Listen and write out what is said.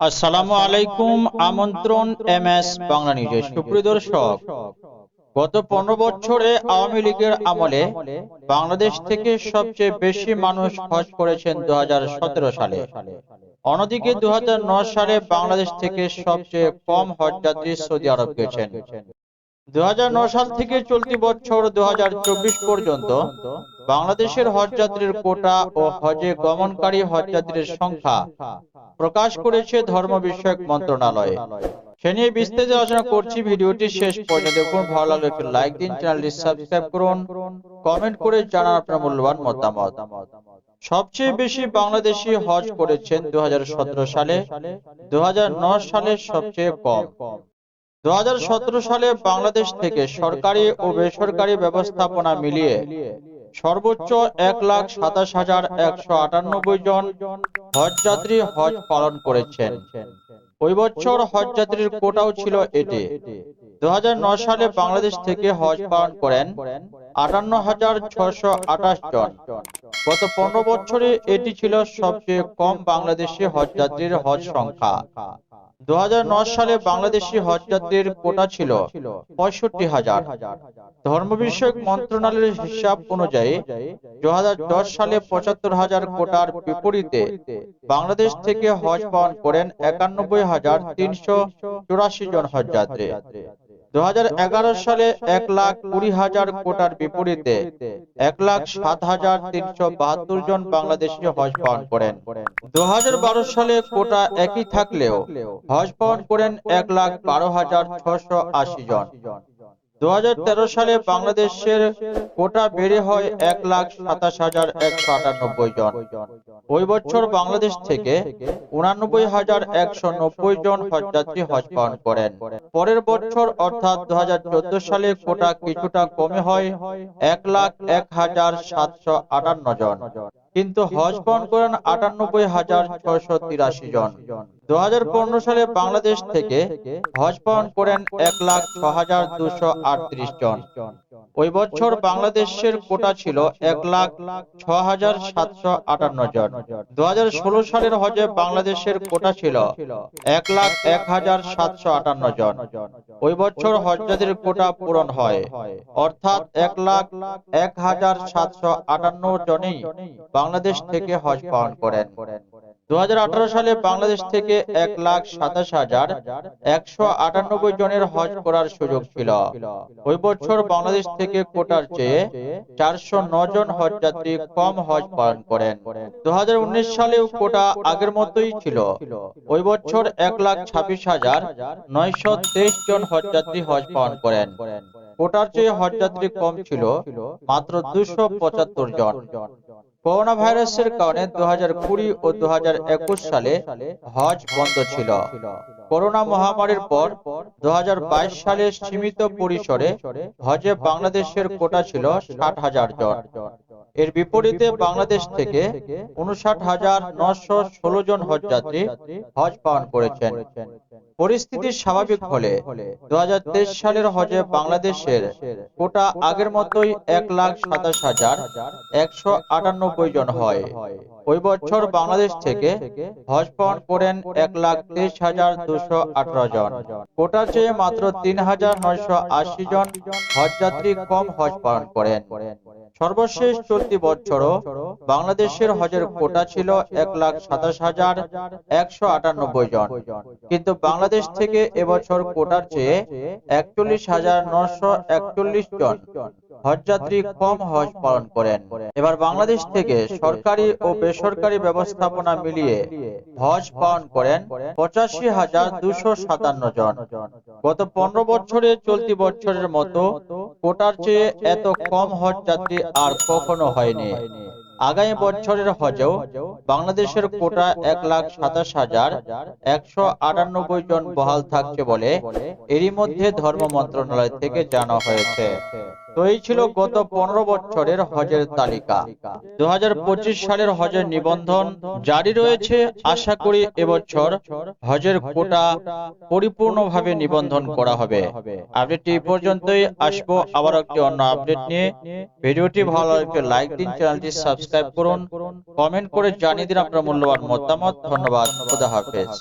আসসালামু আলাইকুম, আমন্ত্রণ এম এস বাংলা নিউজে সুপ্রিয় দর্শক। গত পনেরো বছরে আওয়ামী লীগের আমলে বাংলাদেশ থেকে সবচেয়ে বেশি মানুষ হজ করেছেন দু হাজার সতেরো সালে। অন্যদিকে দু হাজার নয় সালে বাংলাদেশ থেকে সবচেয়ে কম হজযাত্রী সৌদি আরব গেছেন। দু সাল থেকে চলতি বছর পর্যন্ত বাংলাদেশের হজ যাত্রীর কোটা ও হজে গমনকারী হজ যাত্রীর সংখ্যা প্রকাশ করেছে ধর্ম বিষয়ক মন্ত্রণালয়। সে নিয়ে বিস্তারিত আলোচনা করছি, ভিডিওটি শেষ পর্যন্ত দেখুন। ভালো লাগলে একটি লাইক দিন, চ্যানেলটি সাবস্ক্রাইব করুন, কমেন্ট করে জানান আপনার মূল্যবান মতামত। সবচেয়ে বেশি বাংলাদেশি হজ করেছেন দু হাজার সতেরো সালে। দুহাজার নয় সালে সবচেয়ে কম। দু হাজার সতেরো সালে বাংলাদেশ থেকে সরকারি ও বেসরকারি ব্যবস্থাপনা মিলিয়ে সর্বোচ্চ এক লাখ সাতাশ হাজার একশো আটানব্বই জন হজ যাত্রী হজ পালন করেছেন। ওই বছর হজ যাত্রীর কোটাও ছিল এটি। দু সালে বাংলাদেশ থেকে হজ পালন করেন আটান্ন হাজার ছশো আঠাশ জন। গত পনেরো বছরে এটি ছিল সবচেয়ে কম বাংলাদেশি হজ যাত্রীর হজ সংখ্যা। দু সালে বাংলাদেশি হজযাত্রীর কোটা ছিল পঁয়ষট্টি হাজার। ধর্ম বিষয়ক মন্ত্রণালয়ের হিসাব অনুযায়ী দু হাজার দশ সালে পঁচাত্তর হাজার কোটার বিপরীতে বাংলাদেশ থেকে হজ পালন করেন একানব্বই হাজার তিনশো চুরাশি জন হজ যাত্রী দু হাজার এগারো সালে এক লাখ কুড়ি হাজার কোটার বিপরীতে এক লাখ সাত হাজার তিনশো বাহাত্তর জন বাংলাদেশি হজ পালন করেন। দু হাজার বারো সালে কোটা একই থাকলেও হজ পালন করেন এক লাখ বারো হাজার ছশো আশি জন। দু হাজার তেরো সালে বাংলাদেশের কোটা বেড়ে হয় এক লাখ সাতাশ হাজার একশো আটানব্বই জন। ওই বছর বাংলাদেশ থেকে উনানব্বই হাজার একশো নব্বই জন হজযাত্রী হজ পালন করেন। পরের বছর অর্থাৎ দু হাজার চোদ্দ সালে কোটা কিছুটা কমে হয় এক লাখ এক হাজার সাতশো আটান্ন জন। কিন্তু হজ পালন করেন আটানব্বই হাজার ছয়শো তিরাশি জন। দু হাজার পনেরো সালে বাংলাদেশ থেকে হজ পালন করেন এক লাখ ছ হাজার দুশো আটত্রিশ জন। ওই বছর বাংলাদেশের কোটা ছিল এক লাখ ছ হাজার সাতশো আটান্ন জন। দুহাজার ষোলো সালের হজে বাংলাদেশের কোটা ছিল এক লাখ এক হাজার সাতশো আটান্ন জন। ওই বছর হজযাত্রীর কোটা পূরণ হয়। অর্থাৎ এক লাখ এক হাজার সাতশো আটান্ন জনেই বাংলাদেশ থেকে হজ পালন করেন। দু হাজার আঠারো সালে বাংলাদেশ থেকে এক লাখ সাতাশ হাজার একশো জনের হজ করার সুযোগ ছিল। ওই বছর বাংলাদেশ থেকে কোটার চেয়ে চারশো জন হজ যাত্রী কম হজ পালন করেন। দু হাজার উনিশ সালেও কোটা আগের মতোই ছিল। ওই বছর এক লাখ ছাব্বিশ হাজার নয়শো তেইশ জন হজ যাত্রী হজ পালন করেন। কোটার চেয়ে হজ যাত্রী কম ছিল মাত্র দুশো পঁচাত্তর জন। করোনা ভাইরাসের কারণে দু ও দু হাজার একুশ সালে হজ বন্ধ ছিল। করোনা মহামারীর পর দু হাজার বাইশ সালে সীমিত পরিসরে হজে বাংলাদেশের কোটা ছিল ষাট হাজার জন। এর বিপরীতে বাংলাদেশ থেকে উনষাট হাজার নশো জন হজ যাত্রী হজ পালন করেছেন। পরিস্থিতি স্বাভাবিক হলে দু হাজার তেইশ সালের হজে বাংলাদেশের কোটা আগের মতোই এক লাখ সাতাশ হাজার একশো আটানব্বই জন হয়। ওই বছর বাংলাদেশ থেকে হজ পালন করেন এক লাখ তেইশ হাজার দুশো আঠারো জন। কোটা চেয়ে মাত্র তিন হাজার নয়শো আশি জন হজ যাত্রী কম হজ পালন করেন। সর্বশেষ চলতি বছরও বাংলাদেশের হজের কোটা ছিল এক লাখ সাতাশ হাজার একশো আটানব্বই জন। কিন্তু বাংলাদেশ থেকে এবছর কোটার চেয়ে একচল্লিশ হাজার নশো একচল্লিশ জন হজযাত্রী কম হজ পালন করেন। এবার বাংলাদেশ থেকে সরকারি ও বেসরকারি ব্যবস্থাপনা মিলিয়ে হজ পালন করেন পঁচাশি হাজার দুশো সাতান্ন জন। গত পনেরো বছরে চলতি বছরের মতো কোটার চেয়ে এত কম হজ যাত্রী আর কখনো হয়নি। আগামী বছরের হজেও বাংলাদেশের কোটা এক লাখ সাতাশ হাজার একশো আটানব্বই জন বহাল থাকছে বলে এরই মধ্যে ধর্ম মন্ত্রণালয় থেকে জানা হয়েছে। তো এই ছিল গত পনেরো বছরের হজের তালিকা। দু হাজার পঁচিশ সালের হজের নিবন্ধন জারি রয়েছে। আশা করি এবছর হজের কোটা পরিপূর্ণভাবে নিবন্ধন করা হবে। আপডেটটি পর্যন্তই। আসব আবার একটি অন্য আপডেট নিয়ে। ভিডিওটি ভালো লাগলে লাইক দিন, চ্যানেলটি সাবস্ক্রাইব করুন কমেন্ট করে জানিয়ে দিন আপনার মূল্যবান মতামত। ধন্যবাদ খুদা হাফেজ।